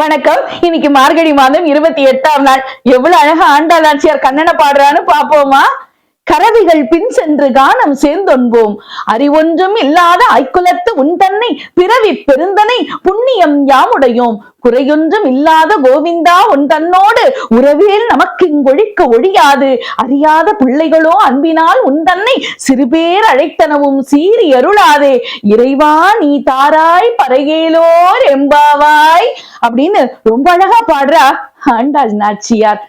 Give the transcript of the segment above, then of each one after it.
வணக்கம். இன்னைக்கு மார்கழி மாதம் இருபத்தி எட்டாம் நாள். எவ்வளவு அழகா ஆண்டாள் ஆட்சியார் கண்ணனை பாடுறான்னு பாப்போமா கரவிகள் பின் சென்று கானம் சேர்ந்தொன்போம். அறிவொன்றும் இல்லாத ஐக்குலத்து உன் தன்னை பிறவி பெருந்தனை புண்ணியம் யாமுடையோம். குறையொன்றும் இல்லாத கோவிந்தா உன் தன்னோடு உறவேல் நமக்கு இங்கொழிக்க ஒழியாது. அறியாத பிள்ளைகளோ அன்பினால் உன் தன்னை சிறுபேர் அழைத்தனவும் சீறி அருளாதே. இறைவா நீ தாராய் பறையேலோர் எம்பாவாய் அப்படின்னு ரொம்ப அழகா பாடுறா ஆண்டாள் நாச்சியார்.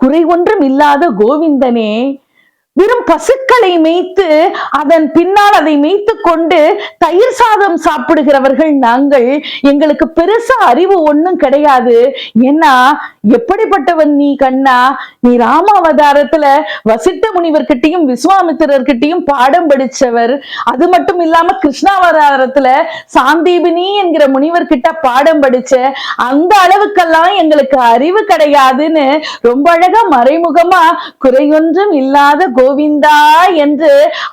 குறை ஒன்றும் இல்லாத கோவிந்தனே வெறும் பசுக்களை மேய்த்து அதன் பின்னால் அதை மேய்த்து கொண்டு தயிர் சாதம் சாப்பிடுகிறவர்கள் நாங்கள். எங்களுக்கு பெருசா அறிவு ஒண்ணும் கிடையாது. ஏன்னா எப்படிப்பட்டவன் நீ கண்ணா? நீ ராமாவதாரத்துல வசிட்ட முனிவர்கிட்டையும் விஸ்வாமித்திரர்கிட்டையும் பாடம் படிச்சவர். அது மட்டும் இல்லாம கிருஷ்ணாவதாரத்துல சாந்தீபினி என்கிற முனிவர்கிட்ட பாடம் படிச்ச அந்த அளவுக்கெல்லாம் எங்களுக்கு அறிவு கிடையாதுன்னு ரொம்ப அழகா மறைமுகமா குறையொன்றும் இல்லாத கோவிந்தா என்று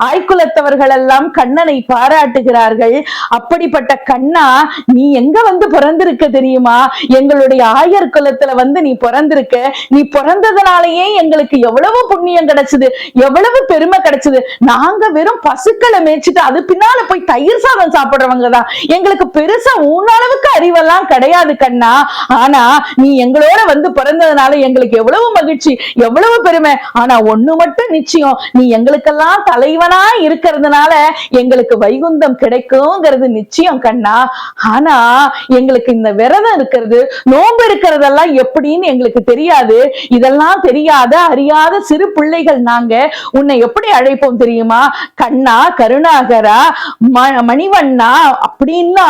ஆய்குலத்தவர்கள் எல்லாம் கண்ணனை பாராட்டுகிறார்கள். அப்படிப்பட்ட கண்ணா நீ எங்க வந்து பிறந்திருக்க தெரியுமா? எங்களுடைய ஆயர் குலத்துல வந்து நீ பிறந்திருக்க. நீ பிறந்ததுனாலயே எங்களுக்கு எவ்வளவு புண்ணியம் கிடைச்சது எவ்வளவு பெருமை கிடைச்சது. நாங்க வெறும் பசுக்களை மேய்ச்சிட்டு அது பின்னால போய் தயிர் சாதம் சாப்பிடுறவங்க தான். எங்களுக்கு பெருசா உன்னளவுக்கு அறிவெல்லாம் கிடையாது கண்ணா. ஆனா நீ எங்களோட வந்து பிறந்ததுனால எங்களுக்கு எவ்வளவு மகிழ்ச்சி எவ்வளவு பெருமை. ஆனா ஒண்ணு மட்டும் நிச்சயம் நீ எங்களுக்கெல்லாம் தலைவனா இருக்கிறதுனால எங்களுக்கு வைகுந்தம் கிடைக்குங்கிறது நிச்சயம் கண்ணா. ஆனா எங்களுக்கு இந்த விரதம் இருக்கிறது நோன்பு இருக்கிறதெல்லாம் எப்படி அப்படின்னு எங்களுக்கு தெரியாது. இதெல்லாம் தெரியாத அறியாத சிறு பிள்ளைகள் நாங்க. உன்னை எப்படி அழைப்போம் தெரியுமா? கண்ணா கருணாகரா மணிவண்ணா அப்படின்னா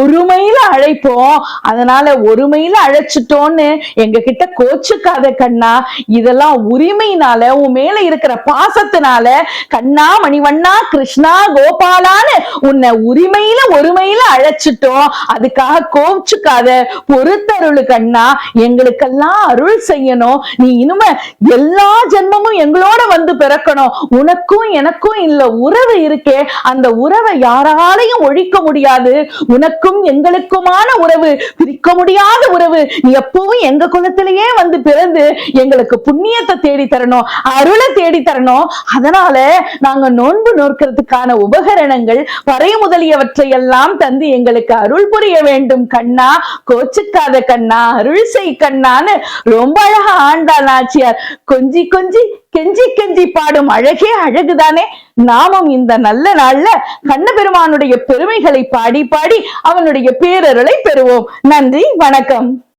ஒருமையில அழைப்போம். அதனால ஒருமையில அழைச்சிட்டோன்னு எங்க கிட்ட கோச்சுக்காத கண்ணா. இதெல்லாம் உரிமையினால உன் மேல இருக்கிற பாசத்தினால கண்ணா மணிவண்ணா கிருஷ்ணா கோபாலான்னு உன்னை உரிமையில ஒருமையில அழைச்சிட்டோம். அதுக்காக கோச்சுக்காத பொறுத்தருளு கண்ணா. எங்களுக்கு எங்களுக்கெல்லாம் அருள் செய்யணும். நீ இனிமே எல்லா ஜென்மமும் எங்களோட வந்து பிறக்கணும். உனக்கும் எனக்கும் இல்ல உறவு இருக்கே. அந்த உறவை யாராலையும் ஒழிக்க முடியாது. உனக்கும் எங்களுக்குமான உறவு பிரிக்க முடியாத உறவு. நீ எப்பவும் எங்க குலத்திலேயே வந்து பிறந்து எங்களுக்கு புண்ணியத்தை தேடி தரணும் அருளை தேடி தரணும். அதனால நாங்க நோன்பு நோக்கிறதுக்கான உபகரணங்கள் வரை முதலியவற்றை எல்லாம் தந்து எங்களுக்கு அருள் புரிய வேண்டும் கண்ணா. கோச்சுக்காத கண்ணா அருள் செய் கண்ணா. கண்ணான்னு ரொம்ப அழகா ஆண்டாள் நாச்சியார். கொஞ்சி கொஞ்சி கெஞ்சி கெஞ்சி பாடும் அழகே அழகுதானே. நாமும் இந்த நல்ல நாள்ல கண்ணபெருமானுடைய பெருமைகளை பாடி பாடி அவனுடைய பேரருளை பெறுவோம். நன்றி வணக்கம்.